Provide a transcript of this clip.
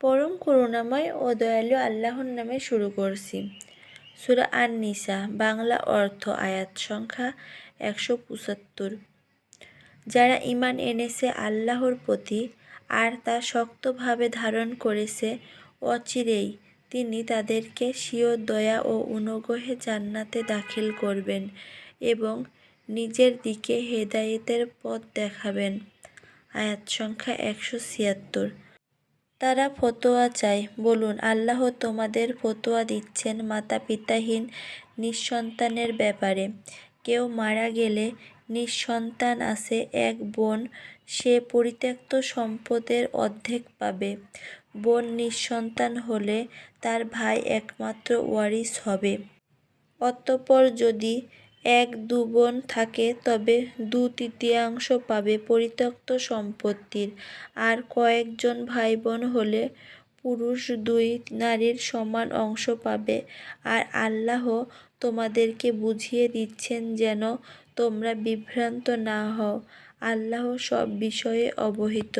পরম করুণাময় ও দয়ালু আল্লাহর নামে শুরু করছি। সুরা আন নিসা বাংলা অর্থ, আয়াত সংখ্যা একশো পঁচাত্তর। যারা ইমান এনেছে আল্লাহর প্রতি আর তা শক্তভাবে ধারণ করেছে অচিরেই, তিনি তাদেরকে স্বীয় দয়া ও অনুগ্রহে জান্নাতে দাখিল করবেন এবং নিজের দিকে হেদায়েতের পথ দেখাবেন। আয়াত সংখ্যা একশো ছিয়াত্তর। তারা ফতোয়া চায়। বলুন, আল্লাহ তোমাদের ফতোয়া দিচ্ছেন মাতা পিতাহীন নিঃসন্তানের ব্যাপারে। কেউ মারা গেলে নিঃসন্তান আছে, এক বোন সে পরিত্যক্ত সম্পদের অর্ধেক পাবে। বোন নিঃসন্তান হলে তার ভাই একমাত্র ওয়ারিস হবে। অতঃপর যদি এক দু বোন থাকে, তবে দু তৃতীয়াংশ পাবে পরিত্যক্ত সম্পত্তির। আর কয়েকজন ভাই বোন হলে পুরুষ দুই নারীর সমান অংশ পাবে। আর আল্লাহ তোমাদেরকে বুঝিয়ে দিচ্ছেন যেন তোমরা বিভ্রান্ত না হও। আল্লাহ সব বিষয়ে অবহিত।